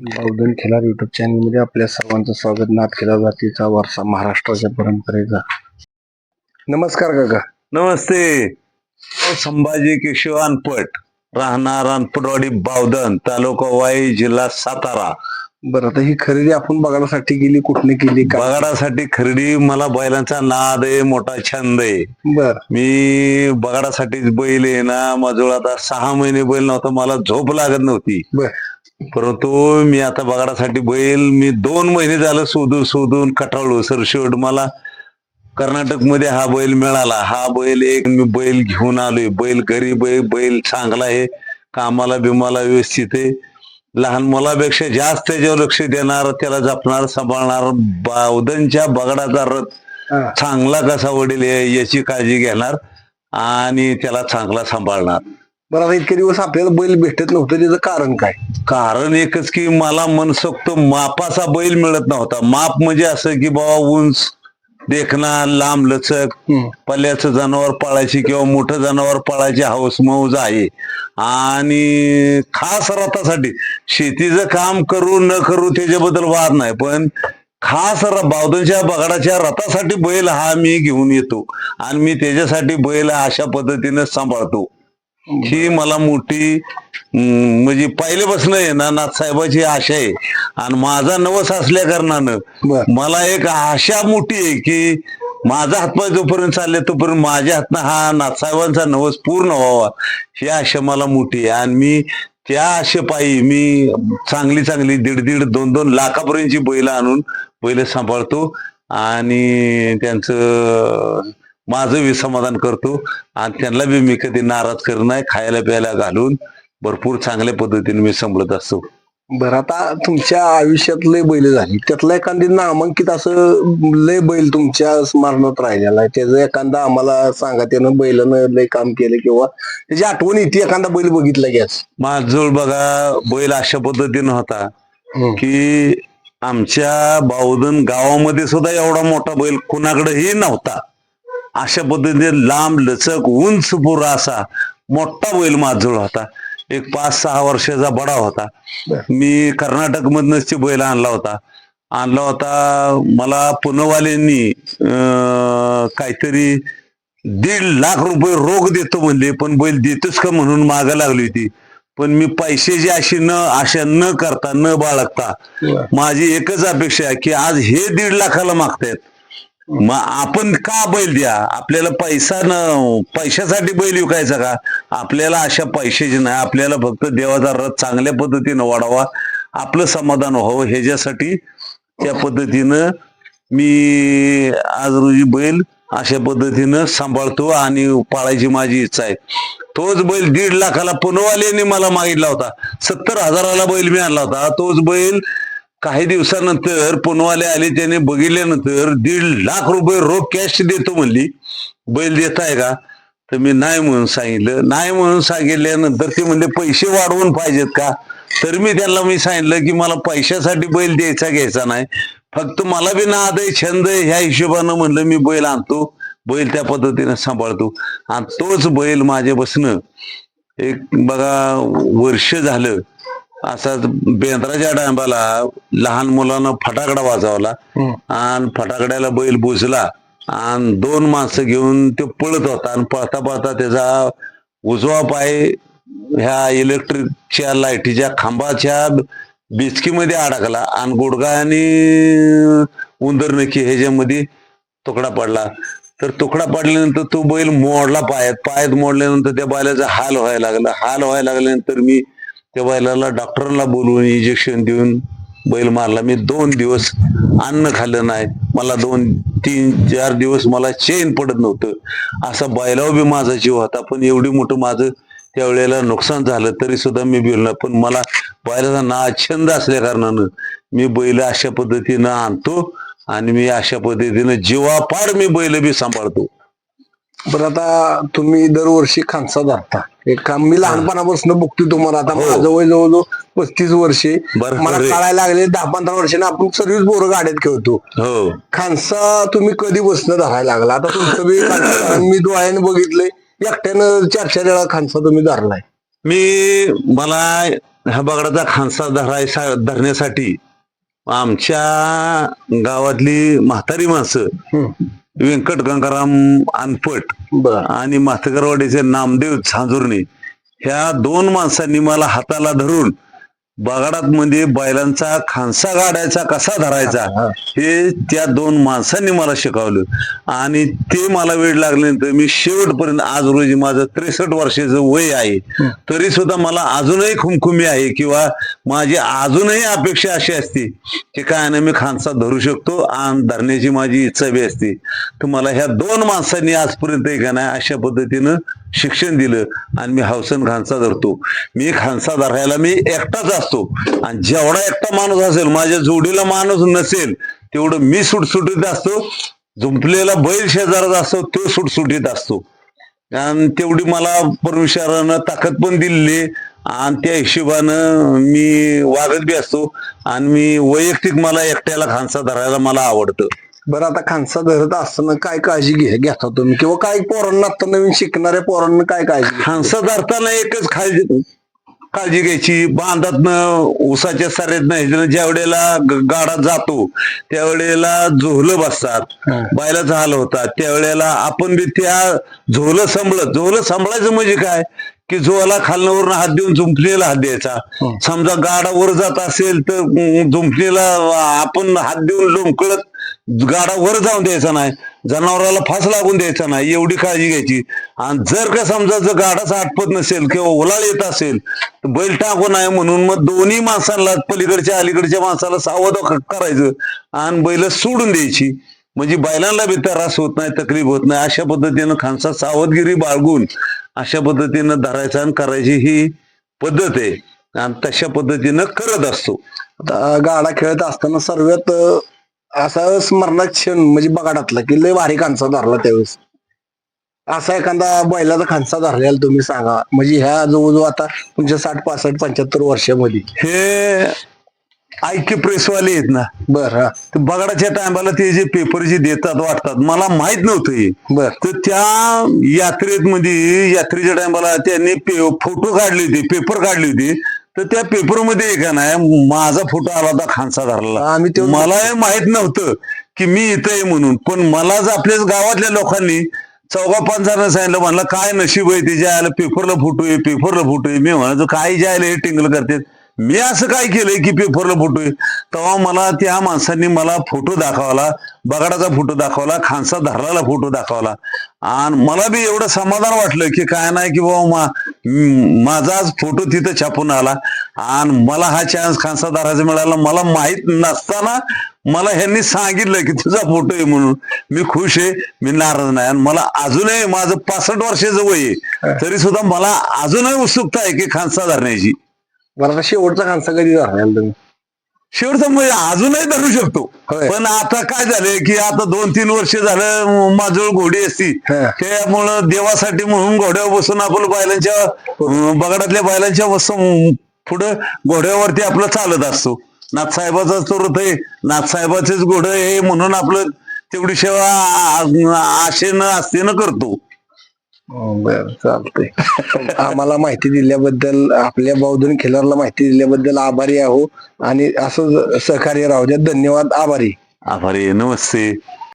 बावधन खिलार YouTube चॅनलमध्ये आपल्या सर्वांचं स्वागत. नाथ खिलार जातीचा वारसा महाराष्ट्राच्या परंपरेचा. नमस्कार काका. नमस्ते. संभाजी केशवान पट राहणार अनपटवाडी बावधन तालुका वाई जिल्हा सातारा. बरं आता ही खरेदी आपण बघण्यासाठी गेली कुठने केली का बगाडासाठी खरेदी मला बैलांचा नाद आहे मोठा छंद आहे. बर. मी बगाडासाठी बैल आहे ना माझं आता सहा महिने बैल नव्हता मला झोप लागत नव्हती. बर. परंतु मी आता बगाडासाठी बैल मी दोन महिने झालं शोधून शोधून कटाळलो. सर शेवट मला कर्नाटकमध्ये हा बैल मिळाला. हा बैल एक मी बैल घेऊन आलोय. बैल गरीब आहे बैल चांगला आहे कामाला बिमाला व्यवस्थित आहे. लहान मुलापेक्षा जास्त त्याच्यावर लक्ष देणार त्याला जपणार सांभाळणार बावधनच्या बगडाचा रथ. चांगला कसा वडील याची काळजी घेणार आणि त्याला चांगला सांभाळणार. बरं आता इतके दिवस आपल्याला बैल भेटत नव्हतं त्याचं कारण काय? कारण एकच की मला मनसोक्त मापाचा बैल मिळत नव्हता. माप म्हणजे असं की बाबा उंच देखना लांब लचक. पल्ल्याचं जनावर पाळायची किंवा मोठं जनावर पाळायची हौस मौज आहे. आणि खास रथासाठी शेतीचं काम करू न करू त्याच्याबद्दल वाद नाही पण खास बावधनच्या बगाडाच्या रथासाठी बैल हा मी घेऊन येतो. आणि मी त्याच्यासाठी बैल अशा पद्धतीने सांभाळतो. ही मला मोठी म्हणजे पहिल्यापासून आहे ना नाथसाहेबाची आशा आहे. आणि माझा नवस असल्या कारणानं मला एक आशा मोठी आहे की माझा हातपाय जोपर्यंत चालले तोपर्यंत माझ्या हातनं हा नाथसाहेबांचा नवस पूर्ण व्हावा. ही आशा मला मोठी आहे. आणि मी त्या आशेपायी मी चांगली चांगली दीड दीड दोन दोन लाखापर्यंतची बैल आणून बैल सांभाळतो. आणि त्यांचं माझं बी समाधान करतो. आणि त्यांना बी मी कधी नाराज करत नाही खायला प्यायला घालून. भरपूर चांगल्या पद्धतीने मी सांभाळत असतो. बरं आता तुमच्या आयुष्यात लय बैल झाली. त्यातलं एखादी नामांकित असं लय बैल तुमच्या स्मरणात राहिलेला आहे. त्याचं एखादा आम्हाला सांगा त्यानं बैलानं लय काम केलं किंवा त्याची आठवण येते एखादा बैल बघितला गॅस माझजवळ बघा बैल अशा पद्धतीनं होता की आमच्या बावधन गावामध्ये सुद्धा एवढा मोठा बैल कुणाकडेही नव्हता. अशा पद्धतीने लांब लचक उंच पुरा असा मोठा बैल माझजवळ होता. एक पाच सहा वर्षाचा बडा होता. मी कर्नाटक मधनच ते बैल आणला होता. आणला होता मला पुणेवाल्यांनी अं, काहीतरी दीड लाख रुपये रोख देतो म्हणले पण बैल देतोच का म्हणून मागा लागली होती. पण मी पैशाची अशी न आशा न करता न बाळगता माझी एकच अपेक्षा आहे की आज हे दीड लाखाला मागतायत. मग आपण का बैल द्या? आपल्याला पैसा न पैशासाठी बैल विकायचा का? आपल्याला अशा पैशाची नाही. आपल्याला फक्त देवाचा रथ चांगल्या पद्धतीनं वाढावा. आपलं समाधान व्हावं. ह्याच्यासाठी त्या पद्धतीनं मी आज रोजी बैल अशा पद्धतीनं सांभाळतो आणि पाळायची माझी इच्छा आहे. तोच बैल दीड लाखाला पुनवाल्याने मला मागितला होता. सत्तर हजाराला बैल मी आणला होता. तोच बैल काही दिवसानंतर पुनवाले आले त्याने बघितल्यानंतर दीड लाख रुपये रोख कॅश देतो म्हणली. बैल देत आहे का? तर मी नाही म्हणून सांगितलं. नाही म्हणून सांगितल्यानंतर ते म्हणले पैसे वाढवून पाहिजेत का? तर मी त्यांना मी सांगितलं की मला पैशासाठी बैल द्यायचा घ्यायचा नाही. फक्त मला बी नाद आहे छंद ह्या हिशोबानं म्हणलं मी बैल आणतो. बैल त्या पद्धतीने सांभाळतो. आणि तोच बैल माझ्यापासून एक बघा वर्ष झालं. असाच बेंद्राच्या टायमाला लहान मुलांना फटाकडा वाजवला आणि फटाकड्याला बैल बुजला आणि दोन माणसं घेऊन तो पळत होता आणि पळता पळता त्याचा उजवा पाय ह्या इलेक्ट्रिकच्या लाईटीच्या खांबाच्या बिचकीमध्ये अडकला आणि गुडगा आणि उंदरनकी ह्याच्यामध्ये तुकडा पडला. तर तुकडा पडल्यानंतर तो बैल मोडला पायात. पायात मोडल्यानंतर त्या बैलाचा हाल व्हायला लागला. हाल व्हायला लागल्यानंतर मी त्या बैलाला डॉक्टरांना बोलवून इंजेक्शन देऊन बैल मारला. मी दोन दिवस अन्न खाल्लं नाही. मला दोन तीन चार दिवस मला चेन पडत नव्हतं. असा बैलावर बी माझा जीव होता. पण एवढी मोठं माझं त्यावेळेला नुकसान झालं तरी सुद्धा मी बिल पण मला बैलाचा ना छंद असल्या कारणानं मी बैल अशा पद्धतीनं आणतो आणि मी अशा पद्धतीनं जीवापाड मी बैल बी सांभाळतो. बरं आता तुम्ही दरवर्षी खानसा धरता एक काम मी लहानपणापासून बघतोय तुम्हाला. आता हो. माझं वय जवळजवळ पस्तीस वर्षे. बरं, मला बरं. कळायला लागले दहा पंधरा वर्षाने आपण सर्व्हिस बोर गाड्यात खेळतो. हो. खानसा तुम्ही कधी बसणं धरायला लागला? आता तुमचं बी खानसा- मी डोळ्याने बघितलंय. एकट्यानं चार चार वेळा खानसा तुम्ही धरलाय. मी मला ह्या बगडाचा खांसा धरायचा धरण्यासाठी आमच्या गावातली म्हातारी माणसं हम्म. व्यंकट गंगाराम अनपट आणि माथकरवाडीचे नामदेव झांजुर्णी ह्या दोन माणसांनी मला हाताला धरून बगाडात मध्ये बैलांचा खांसा गाडायचा कसा धरायचा हा. त्या दोन माणसांनी मला शिकवलं. आणि ते मला वेळ लागल्यानंतर मी शेवटपर्यंत आज रोजी माझं त्रेसष्ट वर्षाचं वय आहे. तरी सुद्धा मला अजूनही खुमखुमी आहे किंवा माझी अजूनही अपेक्षा अशी असते की काय नाही मी खांसा धरू शकतो आणि धरण्याची माझी इच्छा बी असते. तर मला ह्या दोन माणसांनी आजपर्यंत का नाही अशा पद्धतीनं शिक्षण दिलं आणि मी हौसन खांसा धरतो. मी खांसा धरायला मी एकटाच असतो. आणि जेवढा एकटा माणूस असेल माझ्या जोडीला माणूस नसेल तेवढं मी सुटसुटीत असतो. झुंपलेला बैल शेजारात असतो तो सुटसुटीत असतो. आणि तेवढी मला परमेश्वरानं ताकद पण दिलेली आणि त्या हिशोबानं मी वागत बी असतो. आणि मी वैयक्तिक मला एकट्याला खानसा धरायला मला आवडतं. बरं आता खांसा धरत असताना काय काळजी घ्या घेता तुम्ही किंवा काय पोरांना आता नवीन शिकणाऱ्या पोरांना काय काळजी? खांसा धरताना एकच काळजी काळजी घ्यायची बांधातनं उसाच्या सारेतनं ह्याच्यानं ज्या वेळेला गाडा जातो त्यावेळेला झोलं बसतात. बायलाचा हाल होतात त्यावेळेला आपण बी त्या झोलं सांभाळत झोलं सांभाळायचं म्हणजे काय की झोला खालनावरून हात देऊन जुंपणीला हात द्यायचा. समजा गाडा वर जात असेल तर अं, जुंपणीला आपण हात देऊन लोंबकळत गाडा वर जाऊन द्यायचा नाही. जनावराला फास लागून द्यायचा नाही. एवढी काळजी घ्यायची. आणि जर का समजा जर गाडाचा आटपत नसेल किंवा ओलाळ येत असेल तर बैल टाकू नये म्हणून मग दोन्ही माणसांना पलीकडच्या अलीकडच्या माणसाला सावध करायचं आणि बैल सोडून द्यायची. म्हणजे बैलांना बी त्रास होत नाही तकलीफ होत नाही. अशा पद्धतीनं खानसा सावधगिरी बाळगून अशा पद्धतीनं धरायचं आणि करायची ही पद्धत आहे. आणि तशा पद्धतीनं करत असतो. गाडा खेळत असताना सर्वात असा स्मरणात क्षण म्हणजे बगाडातला की लय भारी खांसा धरला त्यावेळेस. असा एखादा बैलाचा खांसा धरलेला तुम्ही सांगा. म्हणजे ह्या जवळजवळ आता तुमच्या साठ पासष्ट पंच्याहत्तर वर्षामध्ये. हे ऐक्य प्रेसवाले आहेत ना. बर बगाडाच्या टायमाला ते जे पेपर जे देतात वाटतात मला माहीत नव्हतं हे. बर. तर त्या यात्रेत मध्ये यात्रेच्या टायमाला त्यांनी फोटो काढले होते पेपर काढले होते. तर त्या पेपरमध्ये का नाही माझा फोटो आला होता खानसा धरला आम्ही ते मला हे माहीत नव्हतं की मी इथं आहे म्हणून. पण मला जर आपल्याच गावातल्या लोकांनी चौघा पाच जण सांगितलं म्हणलं काय नशीब आहे ते जे आलं पेपरला फोटो आहे पेपरला फोटो आहे. मी म्हणायचो काय जे आले हे टिंगल करतात? मी असं काय केलंय की पेपरला फोटो आहे? तेव्हा मला त्या माणसांनी मला फोटो दाखवला बगाडाचा फोटो दाखवला खानसा धरलेला फोटो दाखवला आणि मला बी एवढं समाधान वाटलं की काय नाही की बाबा माझाच फोटो तिथं छापून आला आणि मला हा चान्स खानसा धरायचा मिळाला. मला माहीत नसताना मला ह्यांनी सांगितलं की तुझा फोटो आहे म्हणून. मी खुश आहे मी नाराज नाही. आणि मला अजूनही माझं पासष्ट वर्षाचं वय आहे. तरी सुद्धा मला अजूनही उत्सुकता आहे की खानसा धरण्याची. बरं आता शेवटचा खांसा कधी धरलेला तुम्ही? शेवटचं म्हणजे अजूनही धरू शकतो. होय. पण आता काय झालंय की आता दोन तीन वर्ष झालं माझजवळ घोडी असती. हा. त्यामुळं देवासाठी म्हणून घोड्यावर बसून आपण बैलांच्या अं, बगाडातल्या बैलांच्या बसून पुढं घोड्यावरती आपलं चालत असतो. नाथसाहेबाचाच तो रथ आहे. नाथसाहेबाचेच घोडं आहे म्हणून आपलं तेवढी सेवा आ- आ- आशेनं आस्थेनं करतो. बर चालतंय. आम्हाला माहिती दिल्याबद्दल आपल्या बौद्धन खिलारला माहिती दिल्याबद्दल आभारी आहो. आणि असं सहकार्य राहू द्या. धन्यवाद आभारी. आभारी. नमस्ते.